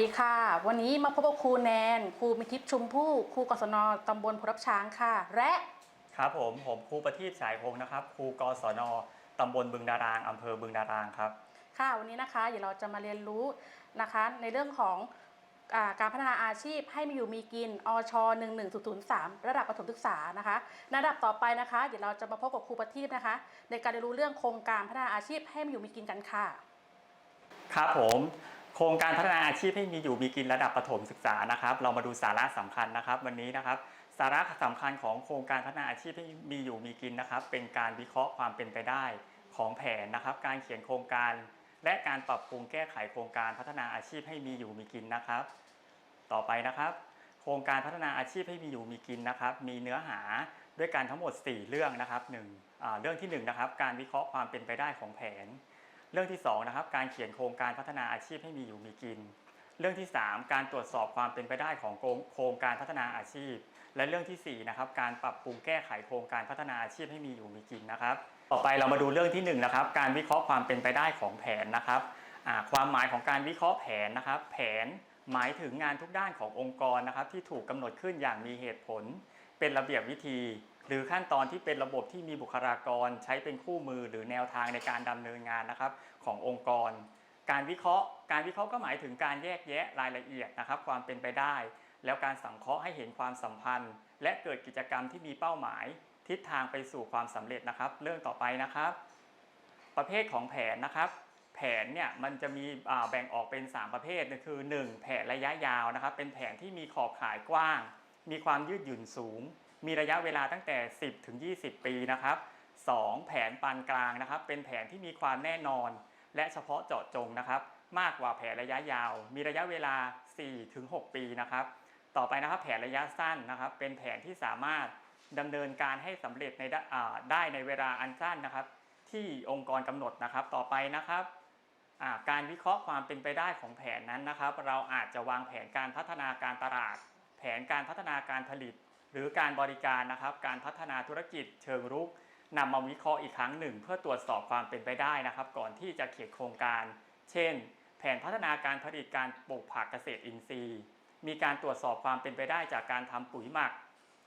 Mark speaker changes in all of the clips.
Speaker 1: ดีค่ะ วันนี้มาพบกับครูแนน ครูมิทิพย์ชุมผู้ครูกศนตำบลพรับช้างค่ะ และ
Speaker 2: ครับผมผมครูประทีปฉายพงศ์นะครับครูกศนตำบลบึงดารางอำเภอบึงดารางครับ
Speaker 1: ค่ะวันนี้นะคะเดี๋ยวเราจะมาเรียนรู้นะคะ ในเรื่องของอาการพัฒนาอาชีพให้มีอยู่มีกิน อช11003 ระดับประถมศึกษานะคะในระดับต่อไปนะคะ เดี๋ยวเราจะมาพบกับครูประทีปนะคะ ในการเรียนรู้เรื่องโครงการพัฒนาอาชีพให้มีอยู่มีกินกันค่ะ
Speaker 2: ครับผม โครงการพัฒนาอาชีพให้มีอยู่มีกินระดับประถมศึกษานะครับ เรามาดูสาระสำคัญนะครับ วันนี้นะครับสาระสำคัญของโครงการพัฒนาอาชีพให้มีอยู่มีกินนะครับ เป็นการวิเคราะห์ความเป็นไปได้ของแผนนะครับ การเขียนโครงการ และการปรับปรุงแก้ไขโครงการพัฒนาอาชีพให้มีอยู่มีกินนะครับ ต่อไปนะครับ โครงการพัฒนาอาชีพให้มีอยู่มีกินนะครับ มีเนื้อหาด้วยกันทั้งหมด 4 เรื่องนะครับหนึ่งเรื่องที่1นะครับการวิเคราะห์ความเป็นไปได้ของแผน รื่องที่2นะครับการเขียนโครงการพัฒนาอาชีพให้มีอยู่มีกิน เรื่องที่ 3 การตรวจสอบความเป็นไปได้ของโครงการพัฒนาอาชีพ และเรื่องที่4นะครับการปรับปรุงแก้ไขโครงการพัฒนาอาชีพให้มีอยู่มีกินนะครับ ต่อไปเรามาดูเรื่องที่1นะครับการวิเคราะห์ความเป็นไปได้ของแผนนะครับความหมายของการวิเคราะห์แผนนะครับ แผนหมายถึงงานทุกด้านขององค์กรนะครับที่ถูกกำหนดขึ้นอย่างมีเหตุผล เป็นระเบียบวิธี หรือขั้นตอนที่เป็นระบบที่มีบุคลากรใช้เป็นคู่มือหรือแนวทางในการดำเนินงานนะครับขององค์กร การวิเคราะห์ การวิเคราะห์ก็หมายถึงการแยกแยะรายละเอียดนะครับ ความเป็นไปได้ แล้วการสังเคราะห์ให้เห็นความสัมพันธ์ และเกิดกิจกรรมที่มีเป้าหมาย ทิศทางไปสู่ความสำเร็จนะครับ เรื่องต่อไปนะครับ ประเภทของแผนนะครับ แผนเนี่ยมันจะมีแบ่งออกเป็น 3 ประเภทคือ 1. แผนระยะยาวนะครับ เป็นแผนที่มีขอบข่ายกว้าง มีความยืดหยุ่นสูง มีระยะเวลาตั้งแต่ 10 ถึง 20 ปีนะครับ 2. แผนปานกลางนะครับ เป็นแผนที่มีความแน่นอน และเฉพาะเจาะจงนะครับ มากกว่าแผนระยะยาว มีระยะเวลา 4 ถึง 6 ปีนะครับ ต่อไปนะครับแผนระยะสั้นนะครับ เป็นแผนที่สามารถดำเนินการให้สำเร็จในได้ในเวลาอันสั้นนะครับ ที่องค์กรกำหนดนะครับ ต่อไปนะครับการวิเคราะห์ความเป็นไปได้ของแผนนั้นนะครับ เราอาจจะวางแผนการพัฒนาการตลาด แผนการพัฒนาการผลิต รือการบริการนะครับ การพัฒนาธุรกิจเชิงรุกนำมาวิเคราะห์อีกครั้งหนึ่ง เพื่อตรวจสอบความเป็นไปได้นะครับ ก่อนที่จะเขียนโครงการ เช่น แผนพัฒนาการผลิตการปลูกผักเกษตรอินทรีย์ มีการตรวจสอบความเป็นไปได้จากการทำปุ๋ยหมัก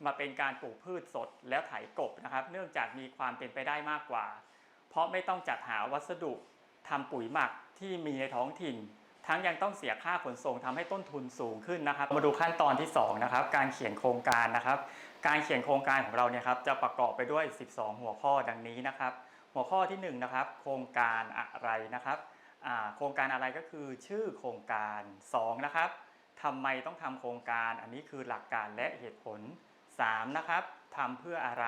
Speaker 2: มาเป็นการปลูกพืชสดแล้วไถกบนะครับ เนื่องจากมีความเป็นไปได้มากกว่า เพราะไม่ต้องจัดหาวัสดุทำปุ๋ยหมักที่มีในท้องถิ่น ทั้งยังต้องเสียค่าขนส่งทำให้ต้นทุนสูงขึ้นนะครับ มาดูขั้นตอนที่2นะครับการเขียนโครงการนะครับ การเขียนโครงการของเราเนี่ยครับจะประกอบไปด้วย 12 หัวข้อดังนี้นะครับ หัวข้อที่1นะครับโครงการอะไรนะครับโครงการอะไรก็คือชื่อโครงการ2นะครับทำไมต้องทำโครงการ อันนี้คือหลักการและเหตุผล 3. นะครับทำเพื่ออะไร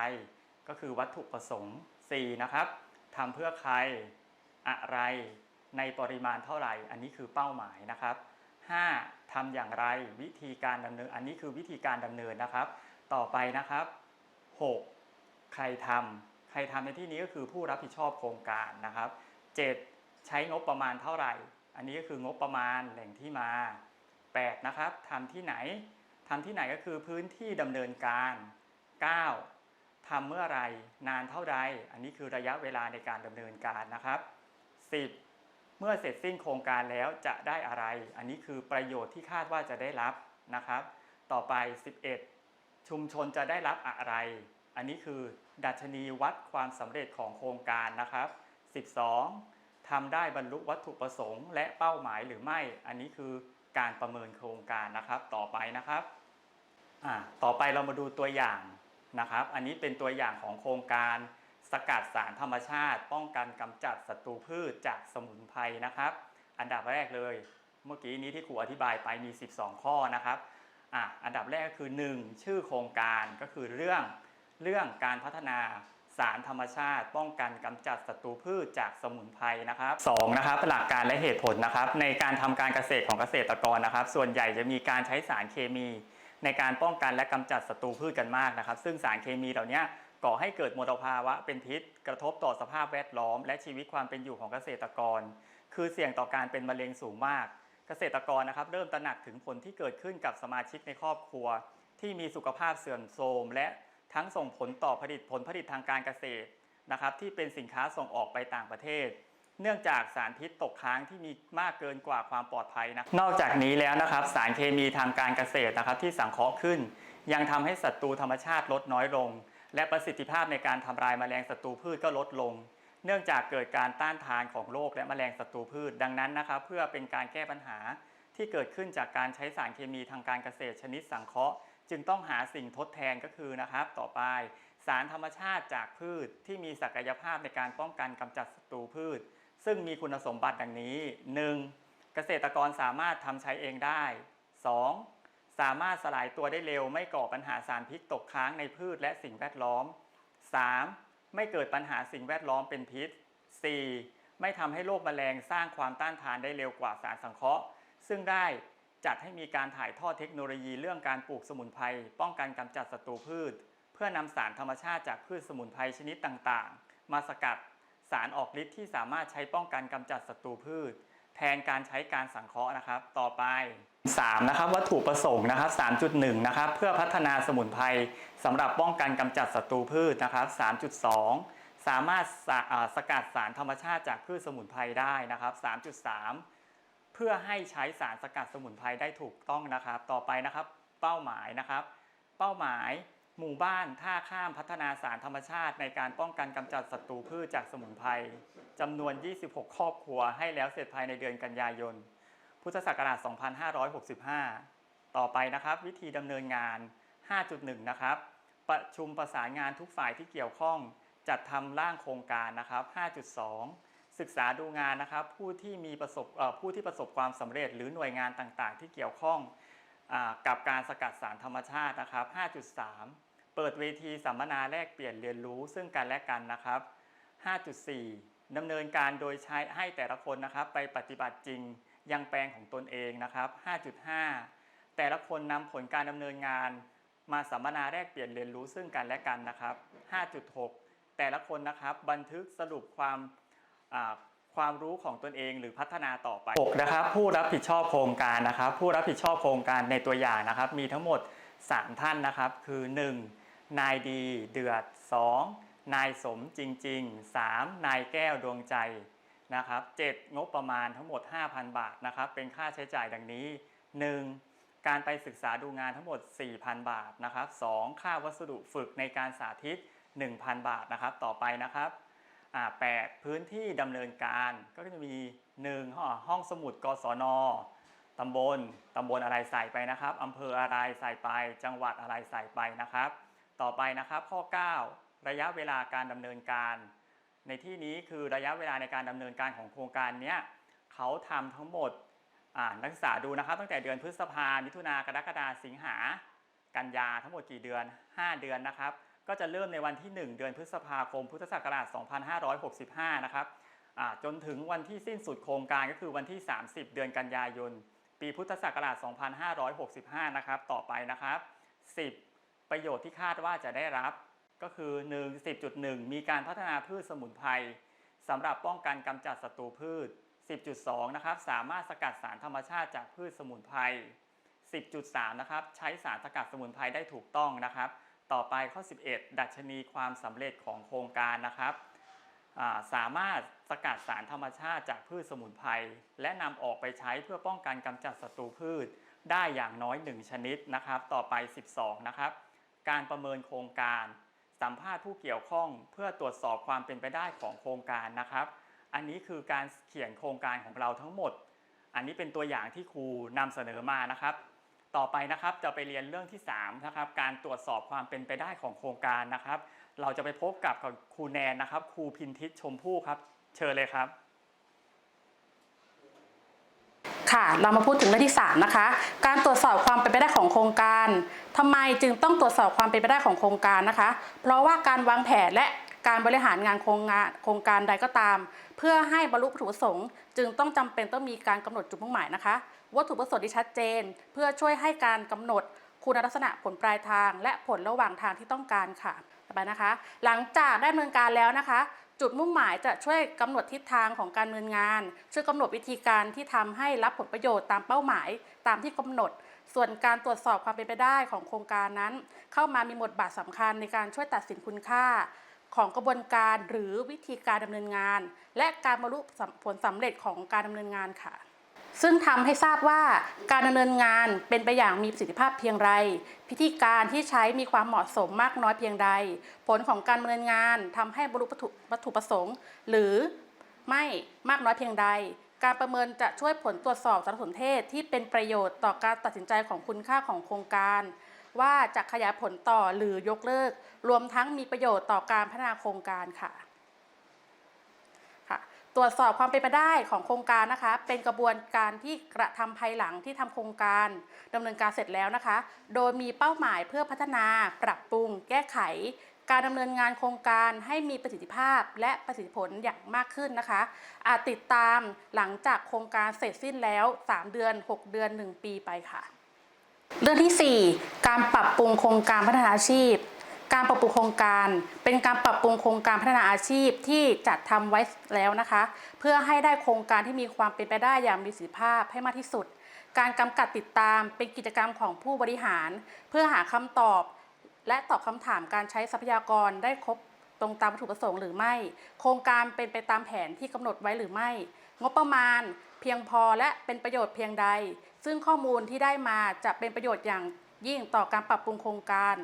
Speaker 2: ก็คือวัตถุประสงค์ 4. นะครับทำเพื่อใครอะไร ในปริมาณเท่าไหร่ อันนี้คือเป้าหมายนะครับ 5. ทำอย่างไรวิธีการดำเนิน อันนี้คือวิธีการดำเนินนะครับ ต่อไปนะครับ 6. ใครทำใครทำในที่นี้ก็คือผู้รับผิดชอบโครงการนะครับ 7. ใช้งบประมาณเท่าไหร่ อันนี้ก็คืองบประมาณแหล่งที่มา 8. นะครับทำที่ไหนทำที่ไหนก็คือพื้นที่ดำเนินการ 9. ทำเมื่อไรนานเท่าใด อันนี้คือระยะเวลาในการดำเนินการนะครับ 10. เมื่อเสร็จสิ้นโครงการแล้วจะได้อะไร อันนี้คือประโยชน์ที่คาดว่าจะได้รับนะครับ ต่อไป 11 ชุมชนจะได้รับอะไร อันนี้คือดัชนีวัดความสำเร็จของโครงการนะครับ 12. ทำได้บรรลุวัตถุประสงค์ และเป้าหมายหรือไม่ อันนี้คือการประเมินโครงการนะครับ ต่อไปนะครับต่อไปเรามาดูตัวอย่างนะครับ อันนี้เป็นตัวอย่างของโครงการ สกัดสารธรรมชาติ ป้องกันกำจัดศัตรูพืชจากสมุนไพรนะครับ อันดับแรกเลย เมื่อกี้นี้ที่ครูอธิบายไปมี 12 ข้อนะครับอะอันดับแรกก็คือ 1 ชื่อโครงการก็คือเรื่องเรื่องการพัฒนาสารธรรมชาติ ป้องกันกำจัดศัตรูพืชจากสมุนไพรนะครับสองนะครับหลักการและเหตุผลนะครับ ในการทำการเกษตรของเกษตรกรนะครับ ส่วนใหญ่จะมีการใช้สารเคมี ในการป้องกันและกำจัดศัตรูพืชกันมากนะครับ ซึ่งสารเคมีเหล่านี้ ก่อให้เกิดมลภาวะเป็นพิษ กระทบต่อสภาพแวดล้อม และชีวิตความเป็นอยู่ของเกษตรกร คือเสี่ยงต่อการเป็นมะเร็งสูงมาก เกษตรกรนะครับเริ่มตระหนักถึงผลที่เกิดขึ้นกับสมาชิกในครอบครัว ที่มีสุขภาพเสื่อมโทรม และทั้งส่งผลต่อผลิตผลผลิตทางการเกษตรนะครับที่เป็นสินค้าส่งออกไปต่างประเทศ เนื่องจากสารพิษตกค้างที่มีมากเกินกว่าความปลอดภัยนะนอกจากนี้แล้วนะครับ สารเคมีทางการเกษตรนะครับที่สังเคราะห์ขึ้น ยังทำให้ศัตรูธรรมชาติลดน้อยลง และประสิทธิภาพในการทำลายแมลงศัตรูพืชก็ลดลง เนื่องจากเกิดการต้านทานของโรคและแมลงศัตรูพืช ดังนั้นนะครับเพื่อเป็นการแก้ปัญหาที่เกิดขึ้นจากการใช้สารเคมีทางการเกษตรชนิดสังเคราะห์ จึงต้องหาสิ่งทดแทนก็คือนะครับ ต่อไป สารธรรมชาติจากพืชที่มีศักยภาพในการป้องกันกำจัดศัตรูพืช ซึ่งมีคุณสมบัติดังนี้ 1. เกษตรกรสามารถทำใช้เองได้ 2. สามารถสลายตัวได้เร็ว ไม่ก่อปัญหาสารพิษตกค้างในพืชและสิ่งแวดล้อม 3. ไม่เกิดปัญหาสิ่งแวดล้อมเป็นพิษ 4. ไม่ทำให้โรคแมลงสร้างความต้านทานได้เร็วกว่าสารสังเคราะห์ ซึ่งได้จัดให้มีการถ่ายทอดเทคโนโลยีเรื่องการปลูกสมุนไพรป้องกันกำจัดศัตรูพืช เพื่อนำสารธรรมชาติจากพืชสมุนไพรชนิดต่างๆ มาสกัดสารออกฤทธิ์ที่สามารถใช้ป้องกันกำจัดศัตรูพืช แทนการใช้การสังเคราะห์นะครับ ต่อไป 3. นะครับวัตถุประสงค์นะครับ3.1นะครับเพื่อพัฒนาสมุนไพรสำหรับป้องกันกำจัดศัตรูพืชนะครับ 3.2 สามารถสะอ่าสกัดสารธรรมชาติจากพืชสมุนไพรได้นะครับ 3.3 เพื่อให้ใช้สารสกัดสมุนไพรได้ถูกต้องนะครับ ต่อไปนะครับเป้าหมายนะครับ เป้าหมายหมู่บ้านท่าข้ามพัฒนาสารธรรมชาติ ในการป้องกันกำจัดศัตรูพืชจากสมุนไพรจำนวน 26 ครอบครัวให้แล้วเสร็จภายในเดือนกันยายน พุทธศักราช 2565 ต่อไปนะครับ วิธีดำเนินงาน 5.1 นะครับ ประชุมประสานงานทุกฝ่ายที่เกี่ยวข้อง จัดทำร่างโครงการนะครับ 5.2 ศึกษาดูงานนะครับ ผู้ที่มีประสบผู้ที่ประสบความสำเร็จหรือหน่วยงานต่างๆ ที่เกี่ยวข้องอกับการสกัดสารธรรมชาตินะครับ 5.3 เปิดเวทีสัมมนาแลกเปลี่ยนเรียนรู้ซึ่งกันและกันนะครับ 5.4ดำเนินการโดยใช้ให้แต่ละคนนะครับ ไปปฏิบัติจริง ยังแปลงของตนเองนะครับ 5.5 แต่ละคนนำผลการดำเนินงาน มาสัมมนาแลกเปลี่ยนเรียนรู้ซึ่งกันและกันนะครับ 5.6 แต่ละคนนะครับบันทึกสรุปความความรู้ของตนเองหรือพัฒนาต่อไป6นะครับ ผู้รับผิดชอบโครงการนะครับ ผู้รับผิดชอบโครงการในตัวอย่างนะครับ มีทั้งหมด 3 ท่านนะครับ คือ 1. นายดีเดือด 2. นายสมจริง ๆ 3. นายแก้วดวงใจ นะครับ 7. งบประมาณทั้งหมด 5,000 บาทนะครับเป็นค่าใช้จ่ายดังนี้ 1. การไปศึกษาดูงานทั้งหมด 4,000 บาทนะครับ 2. ค่าวัสดุฝึกในการสาธิต 1,000 บาทนะครับต่อไปนะครับอ่า8พื้นที่ดำเนินการก็จะมี 1. ห้องห้องสมุดกศนตำบลตำบลอะไรใส่ไปนะครับอำเภออะไรใส่ไป จังหวัดอะไรใส่ไปนะครับ ต่อไปนะครับข้อ 9 ระยะเวลาการดำเนินการ ในที่นี้คือระยะเวลาในการดำเนินการของโครงการนี้เขาทำทั้งหมดนักศึกษาดูนะครับ ตั้งแต่เดือนพฤษภามิถุนากรกฎาสิงหากันยาทั้งหมดกี่เดือน 5 เดือนนะครับ ก็จะเริ่มในวันที่ 1 เดือนพฤษภาคมพุทธศักราช 2565 นะครับจนถึงวันที่สิ้นสุดโครงการก็คือวันที่ 30 เดือนกันยายน ปีพุทธศักราช 2565 นะครับ ต่อไปนะครับ 10 ประโยชน์ที่คาดว่าจะได้รับ ก็คือ 1 10.1 มีการพัฒนาพืชสมุนไพรสำหรับป้องกันกำจัดศัตรูพืช 10.2 นะครับ สามารถสกัดสารธรรมชาติจากพืชสมุนไพร 10.3 นะครับ ใช้สารสกัดสมุนไพรได้ถูกต้องนะครับ ต่อไปข้อ 11 ดัชนีความสำเร็จของโครงการนะครับสามารถสกัดสารธรรมชาติจากพืชสมุนไพรและนำออกไปใช้เพื่อป้องกันกำจัดศัตรูพืช ได้อย่างน้อย 1 ชนิดนะครับ ต่อไป 12 นะครับ การประเมินโครงการ สัมภาษณ์ผู้เกี่ยวข้องเพื่อตรวจสอบความเป็นไปได้ของโครงการนะครับ อันนี้คือการเขียนโครงการของเราทั้งหมด อันนี้เป็นตัวอย่างที่ครูนำเสนอมานะครับ ต่อไปนะครับจะไปเรียนเรื่องที่3นะครับการตรวจสอบความเป็นไปได้ของโครงการนะครับ เราจะไปพบกับครูแนนนะครับครูพินทิศชมพู่ครับ เชิญเลยครับ
Speaker 1: ค่ะ เรามาพูดถึงเรื่องที่ 3 นะคะ การตรวจสอบความเป็นไปได้ของโครงการทำไมจึงต้องตรวจสอบความเป็นไปได้ของโครงการนะคะ เพราะว่าการวางแผนและการบริหารงานโครงงานโครงการใดก็ตาม เพื่อให้บรรลุวัตถุประสงค์ จึงต้องจำเป็นต้องมีการกำหนดจุดมุ่งหมายนะคะ วัตถุประสงค์ที่ชัดเจน เพื่อช่วยให้การกำหนดคุณลักษณะผลปลายทาง และผลระหว่างทางที่ต้องการค่ะ ต่อไปนะคะ หลังจากได้ดำเนินการแล้วนะคะ จุดมุ่งหมายจะช่วยกำหนดทิศทางของการดำเนินงาน ช่วยกำหนดวิธีการที่ทำให้รับผลประโยชน์ตามเป้าหมาย ตามที่กำหนด ส่วนการตรวจสอบความเป็นไปได้ของโครงการนั้น เข้ามามีบทบาทสำคัญในการช่วยตัดสินคุณค่า ของกระบวนการหรือวิธีการดำเนินงาน และการบรรลุผลสำเร็จของการดำเนินงานค่ะ ซึ่งทำให้ทราบว่าการดำเนินงานเป็นไปอย่างมีประสิทธิภาพเพียงไร พิธีการที่ใช้มีความเหมาะสมมากน้อยเพียงใด ผลของการดำเนินงานทำให้บรรลุวัตถุประสงค์ หรือไม่มากน้อยเพียงใด การประเมินจะช่วยผลตรวจสอบสารสนเทศที่เป็นประโยชน์ต่อการตัดสินใจของคุณค่าของโครงการ ว่าจะขยายผลต่อหรือยกเลิก รวมทั้งมีประโยชน์ต่อการพัฒนาโครงการค่ะ ตรวจสอบความเป็นไปได้ของโครงการนะคะ เป็นกระบวนการที่กระทำภายหลังที่ทำโครงการดำเนินการเสร็จแล้วนะคะ โดยมีเป้าหมายเพื่อพัฒนา ปรับปรุง แก้ไข การดำเนินงานโครงการให้มีประสิทธิภาพและประสิทธิผลอย่างมากขึ้นนะคะ อาจติดตามหลังจากโครงการเสร็จสิ้นแล้ว 3 เดือน 6 เดือน 1 ปีไปค่ะ เรื่องที่ 4 การปรับปรุงโครงการพัฒนาอาชีพ การปรับปรุงโครงการ เป็นการปรับปรุงโครงการพัฒนาอาชีพที่จัดทำไว้แล้วนะคะ เพื่อให้ได้โครงการที่มีความเป็นไปได้อย่างมีประสิทธิภาพให้มากที่สุด การกำกับติดตามเป็นกิจกรรมของผู้บริหาร เพื่อหาคำตอบ และตอบคำถามการใช้ทรัพยากรได้ครบตรงตามวัตถุประสงค์หรือไม่ โครงการเป็นไปตามแผนที่กำหนดไว้หรือไม่ งบประมาณ เพียงพอและเป็นประโยชน์เพียงใด ซึ่งข้อมูลที่ได้มาจะเป็นประโยชน์อย่างยิ่งต่อการปรับปรุงโครงการ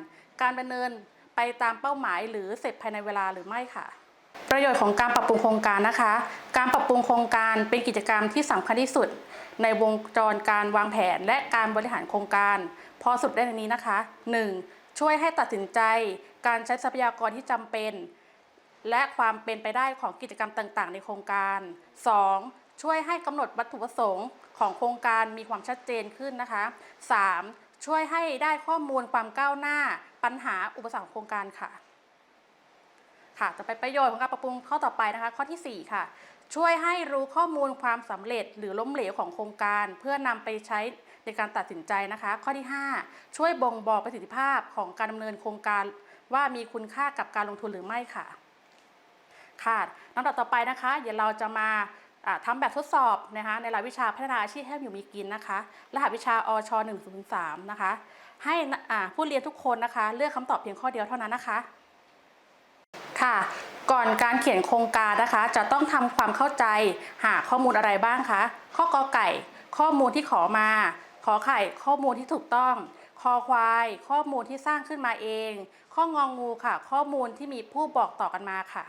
Speaker 1: การดำเนิน ไปตามเป้าหมายหรือเสร็จภายในเวลาหรือไม่ค่ะ ประโยชน์ของการปรับปรุงโครงการนะคะ การปรับปรุงโครงการเป็นกิจกรรมที่สำคัญที่สุด ในวงจรการวางแผนและการบริหารโครงการ พอสุดได้ในนี้นะคะ 1. ช่วยให้ตัดสินใจ การใช้ทรัพยากรที่จำเป็น และความเป็นไปได้ของกิจกรรมต่างๆ ในโครงการ 2. ช่วยให้กำหนดวัตถุประสงค์ของโครงการมีความชัดเจนขึ้นนะคะ 3. ช่วยให้ได้ข้อมูลความก้าวหน้า ปัญหาอุปสรรคของโครงการค่ะ ค่ะต่อไปประโยชน์ของการปรับปรุงข้อต่อไปนะคะ ข้อทีสี่4 ค่ะ ช่วยให้รู้ข้อมูลความสำเร็จหรือล้มเหลวของโครงการ เพื่อนำไปใช้ในการตัดสินใจนะคะ ข้อที่ 5 ช่วยบ่งบอกประสิทธิภาพของการดำเนินโครงการว่ามีคุณค่ากับการลงทุนหรือไม่ค่ะ ค่ะลำดับต่อไปนะคะ เดี๋ยวเราจะมาอ่าทำแบบทดสอบนะคะในรายวิชาพัฒนาอาชีพให้อยู่มีกินนะคะ รหัสวิชาอช 1 0 3นะคะ ให้ผู้เรียนทุกคนนะคะ เลือกคำตอบเพียงข้อเดียวเท่านั้นนะคะ ค่ะ ก่อนการเขียนโครงการนะคะ จะต้องทำความเข้าใจหาข้อมูลอะไรบ้างคะ ข้อกอไก่ ข้อมูลที่ขอมา ขอไข่ข้อมูลที่ถูกต้องคอควาย ข้อมูลที่สร้างขึ้นมาเอง ข้ององูค่ะ ข้อมูลที่มีผู้บอกต่อกันมาค่ะ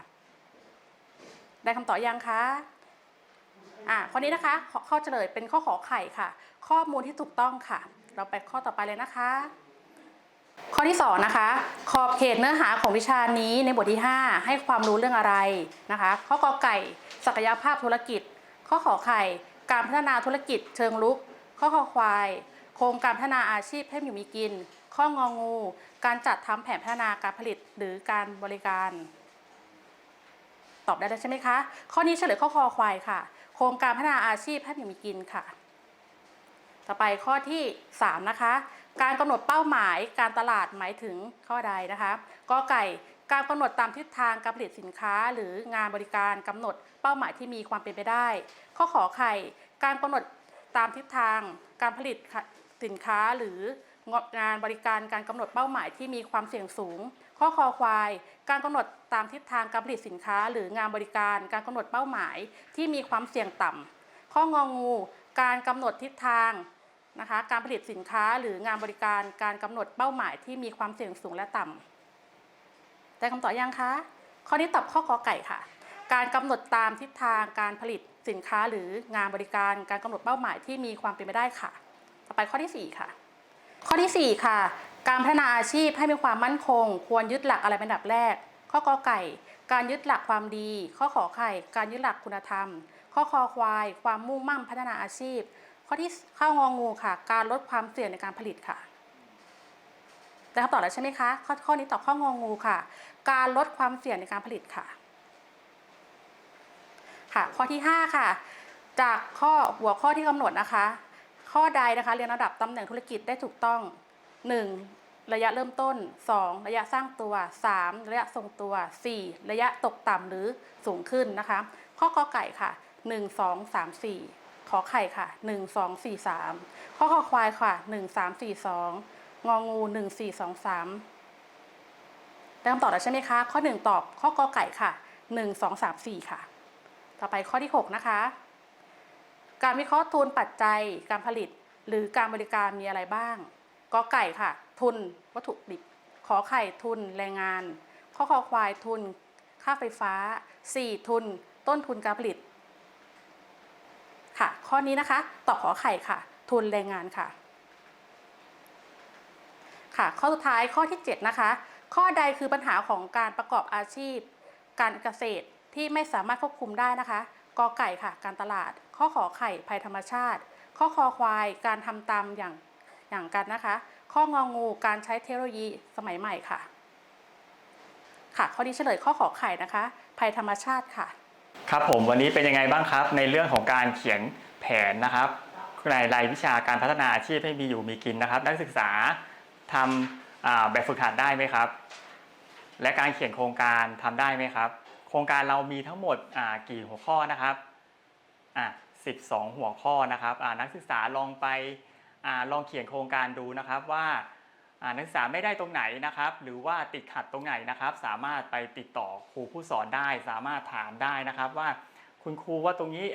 Speaker 1: ได้คำตอบยังคะอ่าข้อนี้นะคะขอข้อเฉลยเป็นข้อขอไข่ค่ะ ข้อมูลที่ถูกต้องค่ะ เราไปข้อต่อไปเลยนะคะ ข้อที่2นะคะ ขอบเขตเนื้อหาของวิชานี้ในบทที่ 5 ให้ความรู้เรื่องอะไรนะคะ ข้อกอไก่ ศักยภาพธุรกิจ ข้อขอไข่ การพัฒนาธุรกิจ เชิงลุก ข้อคอควาย โครงการพัฒนาอาชีพให้อยู่มีกิน ข้ององู การจัดทำแผนพัฒนาการผลิตหรือการบริการตอบได้แล้วใช่ไหมคะ ข้อนี้เฉลยข้อคอควายค่ะ โครงการพัฒนาอาชีพให้อยู่มีกินค่ะ ต่อไปข้อที่ 3 นะคะ การกำหนดเป้าหมายการตลาดหมายถึงข้อใดนะคะกอไก่การกำหนดตามทิศทางการผลิตสินค้า หรืองานบริการกำหนดเป้าหมายที่มีความเป็นไปได้ ข้อขอไข่การกำหนดตามทิศทางการผลิตสินค้าหรืองานบริการการกำหนดเป้าหมายที่มีความเสี่ยงสูง ข้อคอควาย การกำหนดตามทิศทางการผลิตสินค้า หรืองานบริการการกำหนดเป้าหมายที่มีความเสี่ยงต่ำข้ององู การกำหนดทิศทาง นะคะ การผลิตสินค้าหรืองานบริการการกำหนดเป้าหมายที่มีความเสี่ยงสูงและต่ำได้คำตอบยังคะข้อนี้ตอบข้อกอไก่ค่ะ การกำหนดตามทิศทางการผลิตสินค้าหรืองานบริการการกำหนดเป้าหมายที่มีความเป็นไปได้ค่ะ ต่อไปข้อที่ 4 ค่ะ ข้อที่ 4 ค่ะ การพัฒนาอาชีพให้มีความมั่นคง ควรยึดหลักอะไรเป็นอันดับแรก ข้อกอไก่ การยึดหลักความดี ข้อขอไข่ การยึดหลักคุณธรรม ข้อคอควาย ความมุ่งมั่นพัฒนาอาชีพ ข้อที่ข้างองูค่ะ การลดความเสี่ยงในการผลิตค่ะได้คำตอบแล้วใช่ไหมคะข้อข้อนี้ตอบข้ององูค่ะ การลดความเสี่ยงในการผลิตค่ะ ค่ะ ข้อที่ 5 ค่ะ จากข้อหัวข้อที่กำหนดนะคะ ข้อใดนะคะเรียนระดับตำแหน่งธุรกิจได้ถูกต้อง 1. ระยะเริ่มต้น 2. ระยะสร้างตัว 3. ระยะทรงตัว 4. ระยะตกต่ำหรือสูงขึ้นนะคะ ข้อกอไก่ค่ะ 1 2 3 4 ขอไข่ค่ะ 1 2 4 3ข้อคอควายค่ะ 1 3 4 2 งองู 1 4 2 3ได้คำตอบแล้วใช่ไหมคะ ข้อ 1 ตอบ ข้อกอไก่ค่ะ 1 2 3 4 ค่ะ ต่อไปข้อที่ 6 นะคะ การวิเคราะห์ทุนปัจจัยการผลิตหรือการบริการมีอะไรบ้างกอไก่ค่ะ ทุนวัตถุดิบขอไข่ทุนแรงงาน ข้อคอควายทุน ค่าไฟฟ้า 4 ทุน ต้นทุนการผลิต ค่ะ ข้อนี้นะคะ ตอบขอไข่ค่ะ ทุนแรงงานค่ะ ค่ะ ข้อสุดท้ายข้อที่ 7 นะคะ ข้อใดคือปัญหาของการประกอบอาชีพ การเกษตรที่ไม่สามารถควบคุมได้นะคะกอไก่ค่ะ การตลาด ข้อขอไข่ภัยธรรมชาติ ข้อคอควาย การทำตามอย่างอย่างกันนะคะ ข้ององูการใช้เทคโนโลยีสมัยใหม่ค่ะ ค่ะ ข้อนี้เฉลยข้อขอไข่นะคะ ภัยธรรมชาติค่ะ
Speaker 2: ครับผมวันนี้เป็นยังไงบ้างครับ ในเรื่องของการเขียนแผนนะครับในรายวิชาการพัฒนาอาชีพให้มีอยู่มีกินนะครับ นักศึกษาทำแบบฝึกหัดได้ไหมครับ และการเขียนโครงการทำได้ไหมครับ โครงการเรามีทั้งหมดกี่หัวข้อนะครับอ่า12 หัวข้อนะครับนักศึกษาลองไปอลองเขียนโครงการดูนะครับว่า นักศึกษาไม่ได้ตรงไหนนะครับ หรือว่าติดขัดตรงไหนนะครับ สามารถไปติดต่อครูผู้สอนได้ สามารถถามได้นะครับว่าคุณครูว่าตรงนี้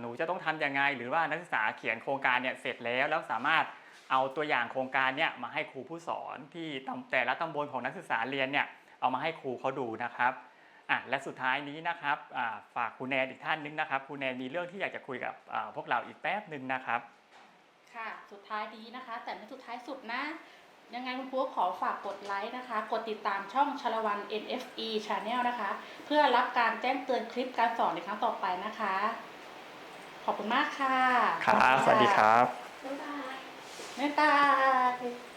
Speaker 2: หนูจะต้องทำยังไง หรือว่านักศึกษาเขียนโครงการเนี่ยเสร็จแล้วแล้วสามารถเอาตัวอย่างโครงการเนี่ยมาให้ครูผู้สอนที่แต่ละตำบลของนักศึกษาเรียนเนี่ยเอามาให้ครูเขาดูนะครับอะและสุดท้ายนี้นะครับฝากครูแนนอีกท่านนึงนะครับครูแนนมีเรื่องที่อยากจะคุยกับพวกเราอีกแป๊บหนึ่งนะครับ
Speaker 1: ค่ะสุดท้ายนี้นะคะ แต่ไม่สุดท้ายสุดนะ ยังไงคุณครูก็ขอฝากกดไลค์นะคะ กดติดตามช่องชาละวัน NFE Channel นะคะ เพื่อรับการแจ้งเตือนคลิปการสอนในครั้งต่อไปนะคะ ขอบคุณมากค่ะ
Speaker 2: ครับสวัสดีครับ
Speaker 1: บ๊ายบายบ๊ายบาย